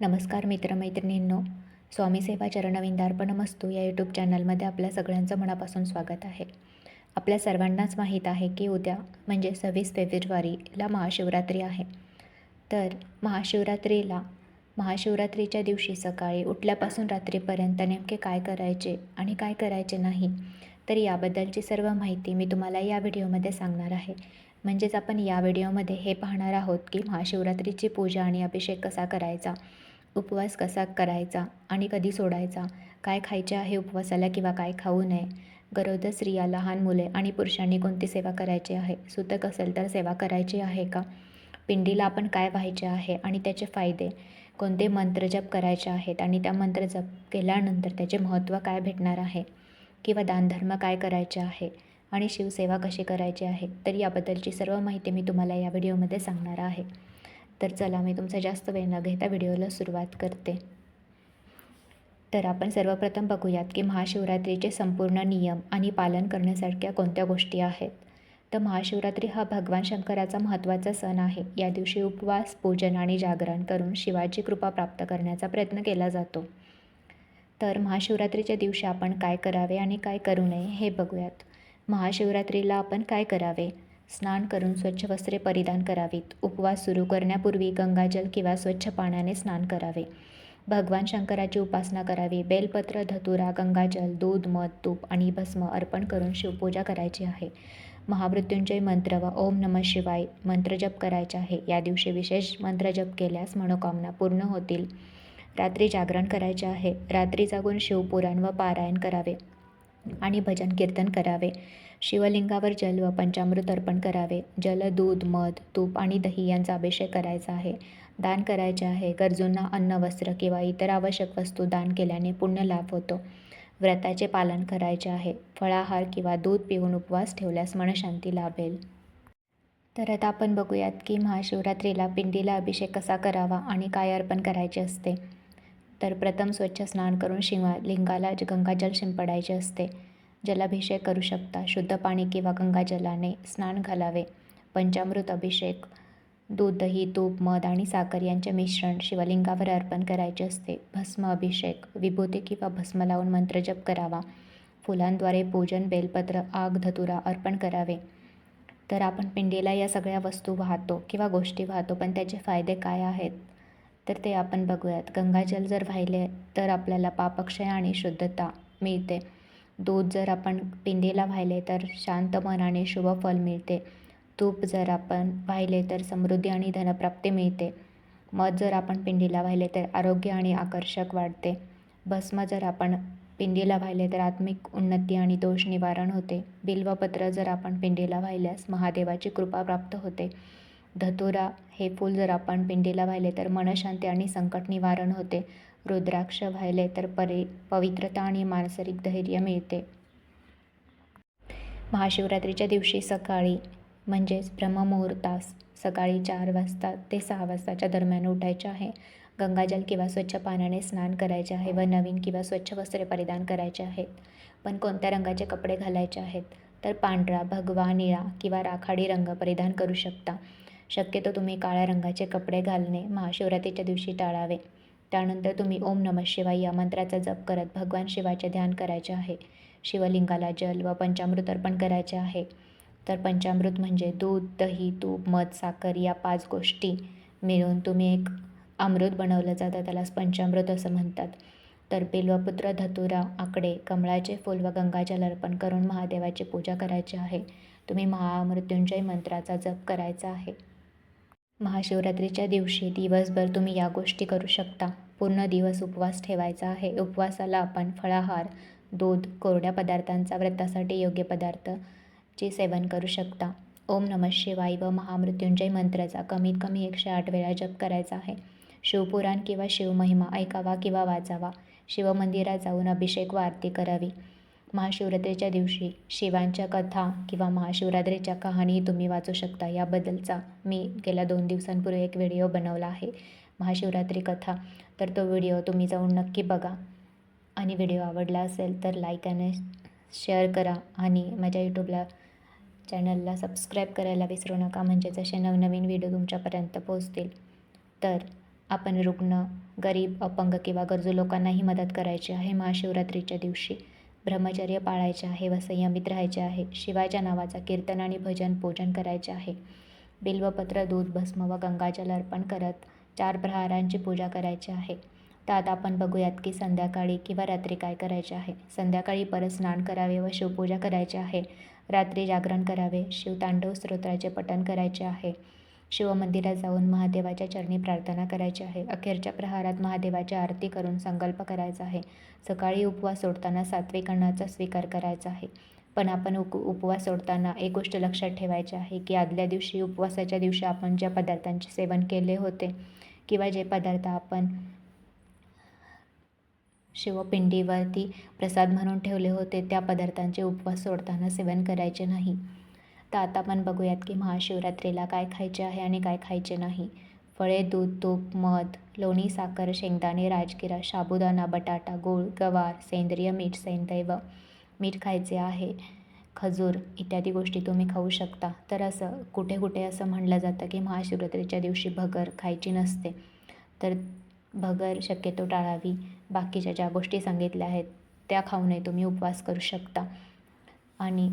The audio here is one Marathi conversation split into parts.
नमस्कार मित्रमैत्रिणींनो. स्वामी सेवा चरणविंदार्पणमस्तू या यूट्यूब चॅनलमध्ये आपल्या सगळ्यांचं मनापासून स्वागत आहे. आपल्या सर्वांनाच माहीत आहे की उद्या म्हणजे सव्वीस फेब्रुवारीला महाशिवरात्री आहे. तर महाशिवरात्रीला महाशिवरात्रीच्या दिवशी सकाळी उठल्यापासून रात्रीपर्यंत नेमके काय करायचे आणि काय करायचे नाही तर याबद्दलची सर्व माहिती मी तुम्हाला या व्हिडिओमध्ये सांगणार आहे. म्हणजेच आपण या व्हिडिओमध्ये हे पाहणार आहोत की महाशिवरात्रीची पूजा आणि अभिषेक कसा करायचा उपवास कसा करायचा आणि कधी सोडायचा? काय खायचे आहे उपवासाला किंवा काय खाऊ नये? गरोदर स्त्रिया लहान मुले आणि पुरुषांनी कोणती सेवा करायची आहे? सुतक असेल तर सेवा करायची आहे का? पिंडीला आपण काय व्हायचे आहे आणि त्याचे फायदे? कोणते मंत्र जप करायचे आहेत आणि त्या मंत्र जप केल्यानंतर त्याचे महत्त्व काय भेटणार आहे? किंवा दानधर्म काय करायचे आहे? आणि शिवसेवा कशी करायची आहे? तर याबद्दलची सर्व माहिती मी तुम्हाला या व्हिडिओमध्ये सांगणार आहे. तर चला मी तुमचा जास्त वेळ न घेता व्हिडिओला सुरुवात करते. तर आपण सर्वप्रथम बघूयात की महाशिवरात्रीचे संपूर्ण नियम आणि पालन करण्यासारख्या कोणत्या गोष्टी आहेत? तर महाशिवरात्री हा भगवान शंकराचा महत्त्वाचा सण आहे. या दिवशी उपवास पूजन आणि जागरण करून शिवाची कृपा प्राप्त करण्याचा प्रयत्न केला जातो. तर महाशिवरात्रीच्या दिवशी आपण काय करावे आणि काय करू नये हे बघूयात. महाशिवरात्रीला आपण काय करावे? स्नान करून स्वच्छ वस्त्रे परिधान करावीत. उपवास सुरू करण्यापूर्वी गंगाजल किंवा स्वच्छ पाण्याने स्नान करावे. भगवान शंकराची उपासना करावी. बेलपत्र धतुरा गंगाजल दूध मध तूप आणि भस्म अर्पण करून शिवपूजा करायची आहे. महामृत्युंजय मंत्र व ओम नम शिवाय मंत्रजप करायचे आहे. या दिवशी विशेष मंत्रजप केल्यास मनोकामना पूर्ण होतील. रात्री जागरण करायचे आहे. रात्री जागून शिवपुराण व पारायण करावे आणि भजन कीर्तन करावे. शिवलिंगावर जल व पंचामृत अर्पण करावे. जल दूध मध तूप आणि दही यांचा अभिषेक करायचा आहे. दान करायचे आहे. गरजूंना अन्न वस्त्र किंवा इतर आवश्यक वस्तू दान केल्याने पुण्य लाभ होतो. व्रताचे पालन करायचे आहे. फळाहार किंवा दूध पिऊन उपवास ठेवल्यास मनशांती लाभेल. तर आता आपण बघूयात की महाशिवरात्रीला पिंडीला अभिषेक कसा करावा आणि काय अर्पण करायचे असते. तर प्रथम स्वच्छ स्नान करून शिवा लिंगाला गंगाजल शिंपडायचे असते. जलाभिषेक करू शकता. शुद्ध पाणी किंवा गंगाजलाने स्नान घालावे. पंचामृत अभिषेक दूध दही तूप मध आणि साखर यांचे मिश्रण शिवलिंगावर अर्पण करायचे असते. भस्म अभिषेक विभूती किंवा भस्म लावून मंत्रजप करावा. फुलांद्वारे पूजन बेलपत्र आग धतुरा अर्पण करावे. तर आपण पिंडीला या सगळ्या वस्तू वाहतो किंवा गोष्टी वाहतो पण त्याचे फायदे काय आहेत? तर ते आपण बघूयात. गंगाजल जर वाहिले तर आपल्याला पापक्षय आणि शुद्धता मिळते. दूध जर आपण पिंडीला वाहिले तर शांत मन आणि शुभ फल मिळते. तूप जर आपण वाहिले तर समृद्धी आणि धनप्राप्ती मिळते. मध जर आपण पिंडीला वाहिले तर आरोग्य आणि आकर्षक वाढते. भस्म जर आपण पिंडीला वाहिले तर आत्मिक उन्नती आणि दोष निवारण होते. बिल्वपत्र जर आपण पिंडीला वाहिल्यास महादेवाची कृपा प्राप्त होते. धतुरा हे फूल जर आपण पिंडीला वाहिले तर मनशांती आणि संकट निवारण होते. रुद्राक्ष वाहिले तर परि पवित्रता आणि मानसिक धैर्य मिळते. महाशिवरात्रीच्या दिवशी सकाळी म्हणजेच ब्रह्ममुहूर्तास सकाळी चार वाजता ते सहा वाजताच्या दरम्यान उठायचे आहे. गंगाजल किंवा स्वच्छ पाण्याने स्नान करायचे आहे व नवीन किंवा स्वच्छ वस्त्रे परिधान करायचे आहेत. पण कोणत्या रंगाचे कपडे घालायचे आहेत? तर पांढरा भगवा निळा किंवा राखाडी रंग परिधान करू शकता. शक्यतो तुम्ही काळ्या रंगाचे कपडे घालणे महाशिवरात्रीच्या दिवशी टाळावे. त्यानंतर तुम्ही ओम नम शिवाय या मंत्राचा जप करत भगवान शिवाचे ध्यान करायचे आहे. शिवलिंगाला जल व पंचामृत अर्पण करायचे आहे. तर पंचामृत म्हणजे दूध दही तूप मध साखर या पाच गोष्टी मिळून तुम्ही एक अमृत बनवलं जातं. त्यालाच पंचामृत असं म्हणतात. तर बिल्वपुत्र धतुरा आकडे कमळाचे फूल व गंगाजल अर्पण करून महादेवाची पूजा करायची आहे. तुम्ही महामृत्युंजय मंत्राचा जप करायचा आहे. महाशिवरात्रीच्या दिवशी दिवसभर तुम्ही या गोष्टी करू शकता. पूर्ण दिवस उपवास ठेवायचा आहे. उपवासाला आपण फळाहार दूध कोरड्या पदार्थांचा व्रतासाठी योग्य पदार्थचे सेवन करू शकता. ओम नम शिवाय व महामृत्युंजय मंत्राचा कमीत कमी एकशे आठ वेळा जप करायचा आहे. शिवपुराण किंवा शिवमहिमा ऐकावा किंवा वाचावा. शिवमंदिरात जाऊन अभिषेक व आरती करावी. महाशिवरात्रीच्या दिवशी शिवांच्या कथा किंवा महाशिवरात्रीच्या कहाणी तुम्ही वाचू शकता. याबद्दलचा मी गेल्या दोन दिवसांपूर्वी एक व्हिडिओ बनवला आहे महाशिवरात्री कथा. तर तो व्हिडिओ तुम्ही जाऊन नक्की बघा. आणि व्हिडिओ आवडला असेल तर लाईक आणि शेअर करा. आणि माझ्या यूट्यूबला चॅनलला सबस्क्राईब करायला विसरू नका. म्हणजे जसे नवनवीन व्हिडिओ तुमच्यापर्यंत पोहोचतील तर आपण रुग्ण गरीब अपंग किंवा गरजू लोकांनाही मदत करायची आहे महाशिवरात्रीच्या दिवशी. ब्रह्मचर्य पाळायचे आहे व संयमित राहायचे आहे. शिवाच्या नावाचा कीर्तन आणि भजन पूजन करायचे आहे. बिल्वपत्र दूध भस्म व गंगाजल अर्पण करत चार प्रहारांची पूजा करायची आहे. तर आता आपण बघूयात की संध्याकाळी किंवा रात्री काय करायचे आहे. संध्याकाळी परत स्नान करावे व शिवपूजा करायची आहे. रात्री जागरण करावे. शिवतांडव स्तोत्राचे पठण करायचे आहे. शिवमंदिरात जाऊन महादेवाच्या चरणी प्रार्थना करायची आहे. अखेरच्या प्रहारात महादेवाची आरती करून संकल्प करायचा आहे. सकाळी उपवास सोडताना सात्विक अन्नाचा स्वीकार करायचा आहे. पण आपण उप उपवास सोडताना एक गोष्ट लक्षात ठेवायची आहे की आदल्या दिवशी उपवासाच्या दिवशी आपण ज्या पदार्थांचे सेवन केले होते किंवा जे पदार्थ आपण शिवपिंडीवरती प्रसाद म्हणून ठेवले होते त्या पदार्थांचे उपवास सोडताना सेवन करायचे नाही. तर आता आपण बघूयात की महाशिवरात्रीला काय खायचे आहे आणि काय खायचे नाही. फळे दूध तूप मध लोणी साखर शेंगदाणे राजगिरा साबुदाणा बटाटा गूळ गवार सेंद्रिय मीठ सैंदैव मीठ खायचे आहे. खजूर इत्यादी गोष्टी तुम्ही खाऊ शकता. तर असं कुठे कुठे असं म्हणलं जातं की महाशिवरात्रीच्या दिवशी भगर खायची नसते. तर भगर शक्यतो टाळावी. बाकीच्या ज्या गोष्टी सांगितल्या आहेत त्या खाऊनही तुम्ही उपवास करू शकता. आणि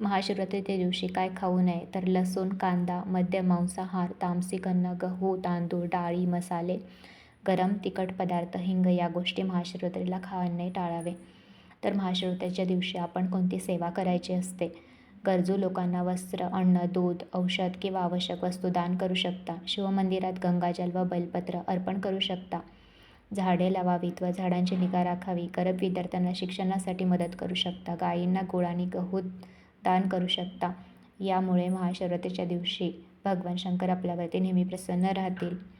महाशिवरात्रीच्या दिवशी काय खाऊ नये? तर लसूण कांदा मध्य मांसाहार तामसिक अन्न गहू तांदूळ डाळी मसाले गरम तिखट पदार्थ हिंग या गोष्टी महाशिवरात्रीला खाणे टाळावे. तर महाशिवरात्रीच्या दिवशी आपण कोणती सेवा करायची असते? गरजू लोकांना वस्त्र अन्न दूध औषध किंवा आवश्यक वस्तू दान करू शकता. शिवमंदिरात गंगाजल व बैलपत्र अर्पण करू शकता. झाडे लावावीत व झाडांची निगा राखावी. गरब विद्यार्थ्यांना शिक्षणासाठी मदत करू शकता. गायींना गोळ आणि गहू दान करू शकता. यामुळे महाशिवरात्रीच्या दिवशी भगवान शंकर आपल्यावरती नेहमी प्रसन्न राहतील.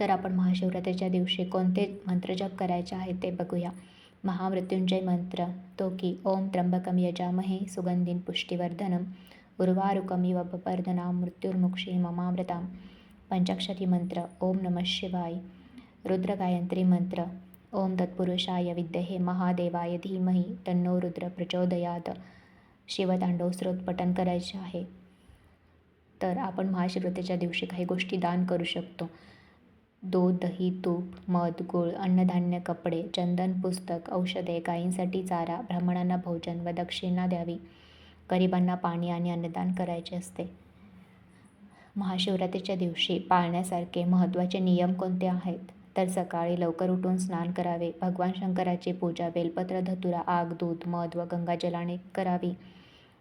तर आपण महाशिवरात्रीच्या दिवशी कोणते मंत्र जप करायचे आहे ते बघूया. महामृत्युंजय मंत्र तो की ओम त्र्यंबकम यजामहे सुगंधीन पुष्टिवर्धनम उर्वारुकमी व बपर्धना मृत्युर्मुक्षी ममामृता. पंचाक्षरी मंत्र ओम नमः शिवाय. रुद्रगायत्री मंत्र ओम तत्पुरुषाय विद्यहे महादेवाय धीमहि तन्नो रुद्र प्रचोदयात. शिवतांडव स्रोत पठण करायचे आहे. तर आपण महाशिवरात्रीच्या दिवशी काही गोष्टी दान करू शकतो. दूध दही तूप मध गूळ अन्नधान्य कपडे चंदन पुस्तक औषधे गायींसाठी चारा ब्राह्मणांना भोजन व दक्षिणा द्यावी. गरिबांना पाणी आणि अन्नदान करायचे असते. महाशिवरात्रीच्या दिवशी पाळण्यासारखे महत्त्वाचे नियम कोणते आहेत? तर सकाळी लवकर उठून स्नान करावे भगवान शंकराची पूजा बेलपत्र धतुरा आग दूध मध व गंगाजलाने करावी.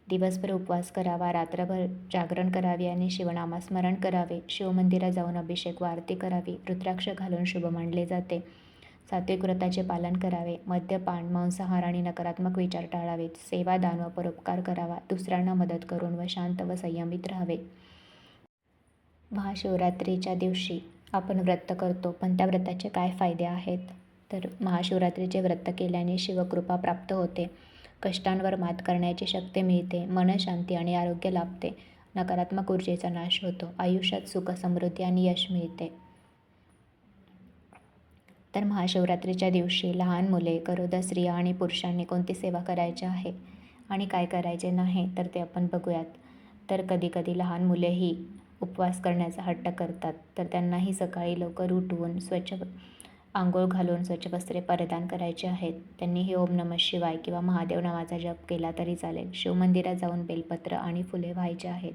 दिवसभर उपवास करावा रात्रभर जागरण करावे आणि शिवनामस्मरण करावे. शिवमंदिरात जाऊन अभिषेक व आरती करावी. रुद्राक्ष घालून शुभ मानले जाते. सात्विक व्रताचे पालन करावे. मद्यपान मांसाहार आणि नकारात्मक विचार टाळावेत. सेवा दान व परोपकार करावा. दुसऱ्यांना मदत करून व शांत व संयमित राहावे. महाशिवरात्रीच्या दिवशी आपण व्रत करतो. पण त्या व्रताचे काय फायदे आहेत? तर महाशिवरात्रीचे व्रत केल्याने शिवकृपा प्राप्त होते. कष्टांवर मात करण्याची शक्ती मिळते मनशांती आणि आरोग्य लाभते नकारात्मक ऊर्जेचा नाश होतो आयुष्यात सुख समृद्धी आणि यश मिळते. तर महाशिवरात्रीच्या दिवशी लहान मुले गरोदर स्त्रिया आणि पुरुषांनी कोणती सेवा करायची आहे आणि काय करायचे नाही तर ते आपण बघूयात. तर कधीकधी लहान मुलेही उपवास करण्याचा हट्ट करतात तर त्यांनाही सकाळी लवकर उठवून स्वच्छ आंघोळ घालून स्वच्छ वस्त्रे परिधान करायचे आहेत. त्यांनीही ओम नमः शिवाय किंवा महादेव नावाचा जप केला तरी चालेल. शिवमंदिरात जाऊन बेलपत्र आणि फुले व्हायचे आहेत.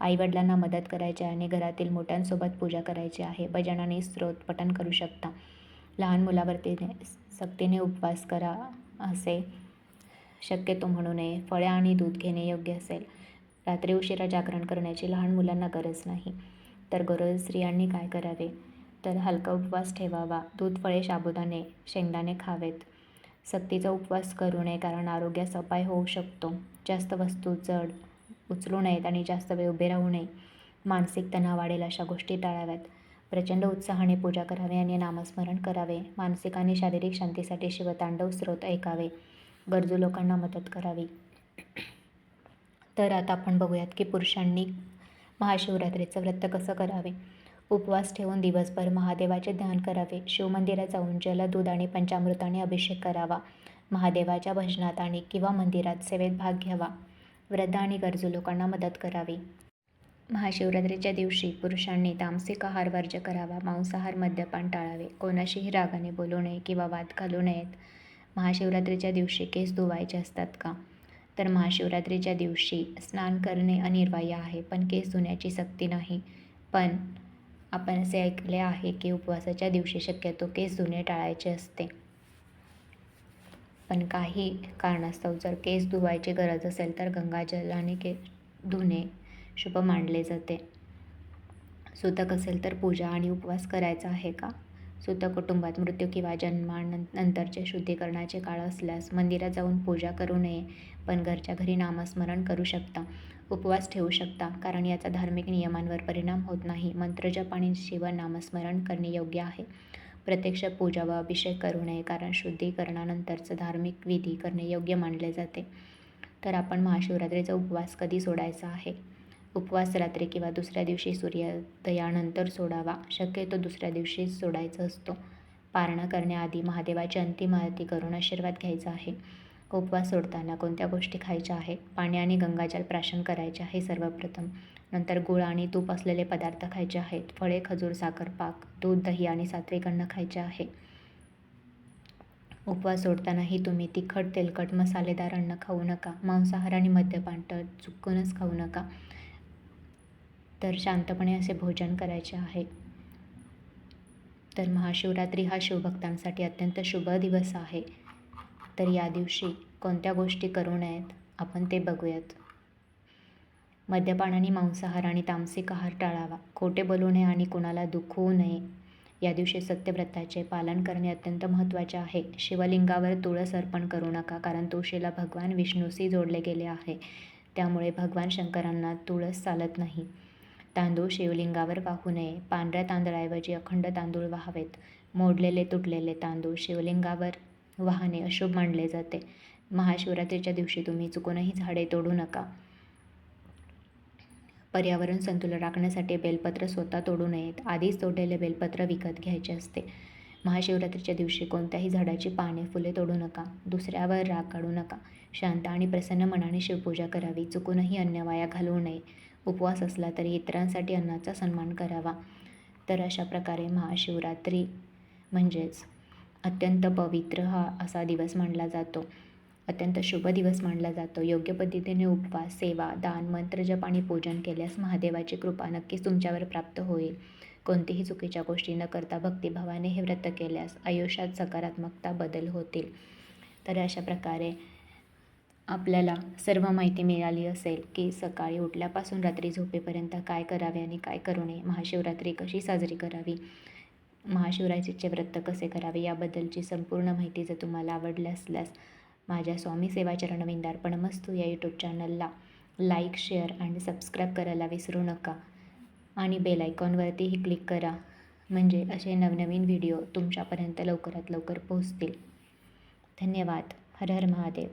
आईवडिलांना मदत करायची आणि घरातील मोठ्यांसोबत पूजा करायची आहे. भजन आणि स्त्रोत पठण करू शकता. लहान मुलावरती सक्तीने उपवास करा असे शक्यतो म्हणू नये. फळे आणि दूध घेणे योग्य असेल. रात्री उशिरा जागरण करण्याची लहान मुलांना गरज नाही. तर गरोज स्त्रियांनी काय करावे? तर हलका उपवास ठेवावा. दूध फळे साबुदाणे शेंगदाणे खावेत. सक्तीचा उपवास करू नये कारण आरोग्यास अपाय होऊ शकतो. जास्त वस्तू जड उचलू नयेत आणि जास्त वेळ उभे राहू नये. मानसिक तणाव वाढेल अशा गोष्टी टाळाव्यात. प्रचंड उत्साहाने पूजा करावी आणि नामस्मरण करावे. मानसिक आणि शारीरिक शांतीसाठी शिवतांडव स्रोत ऐकावे. गरजू लोकांना मदत करावी. तर आता आपण बघूयात की पुरुषांनी महाशिवरात्रीचं व्रत कसं करावे. उपवास ठेवून दिवसभर महादेवाचे ध्यान करावे. शिवमंदिरात जाऊन जल दूध आणि पंचामृताने अभिषेक करावा. महादेवाच्या भजनात आणि किंवा मंदिरात सेवेत भाग घ्यावा. वृद्ध आणि गरजू लोकांना मदत करावी. महाशिवरात्रीच्या दिवशी पुरुषांनी तामसिक आहार वर्ज्य करावा. मांसाहार मद्यपान टाळावे. कोणाशीही रागाने बोलू नये किंवा वाद घालू नयेत. महाशिवरात्रीच्या दिवशी केस धुवायचे असतात का? तर महाशिवरात्रीच्या दिवशी स्नान करणे अनिवार्य आहे पण केस धुण्याची सक्ती नाही. पण आपण असे ऐकले आहे की उपवासाच्या दिवशी शक्यतो केस धुणे टाळायचे असते. पण काही कारणास्तव जर केस धुवायची गरज असेल तर गंगाजलाने के धुणे शुभ मानले जाते. सुतक असेल तर पूजा आणि उपवास करायचा आहे का? सुतक कुटुंबात मृत्यू किंवा जन्मानंतरचे शुद्धीकरणाचे काळ असल्यास मंदिरात जाऊन पूजा करू नये पण घरच्या घरी नामस्मरण करू शकता. उपवास ठेवू शकता कारण याचा धार्मिक नियमांवर परिणाम होत नाही. मंत्रजप आणि शिव नामस्मरण करणे योग्य आहे. प्रत्यक्ष पूजा व अभिषेक करू नये कारण शुद्धीकरणानंतरचं धार्मिक विधी करणे योग्य मानले जाते. तर आपण महाशिवरात्रीचा उपवास कधी सोडायचा आहे? उपवास रात्री किंवा दुसऱ्या दिवशी सूर्योदयानंतर सोडावा. शक्यतो दुसऱ्या दिवशीच सोडायचा असतो. पारणा करण्याआधी महादेवाची अंतिम आरती करून आशीर्वाद घ्यायचा आहे. उपवास सोडताना कोणत्या गोष्टी खायच्या आहेत? पाणी आणि गंगाजल प्राशन करायचे आहे सर्वप्रथम. नंतर गुळ आणि तूप असलेले पदार्थ खायचे आहेत. फळे खजूर साखर पाक दूध दही आणि सात्विक अन्न खायचे आहे. उपवास सोडतानाही तुम्ही तिखट तेलकट मसालेदार अन्न खाऊ नका. मांसाहार आणि मद्यपान तर चुकूनच खाऊ नका. तर शांतपणे असे भोजन करायचे आहे. तर महाशिवरात्री हा शिवभक्तांसाठी अत्यंत शुभ दिवस आहे. तर या दिवशी कोणत्या गोष्टी करू नयेत आपण ते बघूयात. मद्यपानाने मांसाहार आणि तामसिक आहार टाळावा. खोटे बोलू नये आणि कोणाला दुखवू नये. या दिवशी सत्यव्रताचे पालन करणे अत्यंत महत्त्वाचे आहे. शिवलिंगावर तुळस अर्पण करू नका कारण तुळशीला भगवान विष्णूशी जोडले गेले आहे. त्यामुळे भगवान शंकरांना तुळस चालत नाही. तांदूळ शिवलिंगावर वाहू नये. पांढऱ्या तांदळाऐवजी अखंड तांदूळ वाहावेत. मोडलेले तुटलेले तांदूळ शिवलिंगावर वाहने अशुभ मानले जाते. महाशिवरात्रीच्या दिवशी तुम्ही चुकूनही झाडे तोडू नका. पर्यावरण संतुलन राखण्यासाठी बेलपत्र स्वतः तोडू नयेत. आधीच तोडलेले बेलपत्र विकत घ्यायचे असते. महाशिवरात्रीच्या दिवशी कोणत्याही झाडाची पाने फुले तोडू नका. दुसऱ्यावर राग काढू नका. शांत आणि प्रसन्न मनाने शिवपूजा करावी. चुकूनही अन्न वाया घालवू नये. उपवास असला तरी इतरांसाठी अन्नाचा सन्मान करावा. तर अशा प्रकारे महाशिवरात्री म्हणजेच अत्यंत पवित्र हा असा दिवस मानला जातो. अत्यंत शुभ दिवस मानला जातो. योग्य पद्धतीने उपवास सेवा दान मंत्रजप आणि पूजन केल्यास महादेवाची कृपा नक्कीच तुमच्यावर प्राप्त होईल. कोणतीही चुकीच्या गोष्टी न करता भक्तिभावाने हे व्रत केल्यास आयुष्यात सकारात्मकता बदल होतील. तर अशा प्रकारे आपल्याला सर्व माहिती मिळाली असेल की सकाळी उठल्यापासून रात्री झोपेपर्यंत काय करावे आणि काय करू नये महाशिवरात्री कशी साजरी करावी महाशिवरात्रीचे व्रत कसे करावे याबद्दलची संपूर्ण माहिती जर तुम्हाला आवडली असल्यास माझ्या स्वामी सेवा चरणविंदार्पण मस्तू या यूट्यूब चॅनलला लाईक शेअर आणि सबस्क्राईब करायला विसरू नका. आणि बेल आयकॉनवरतीही क्लिक करा. म्हणजे असे नवनवीन व्हिडिओ तुमच्यापर्यंत लवकरात लवकर पोहोचतील. धन्यवाद. हर हर महादेव.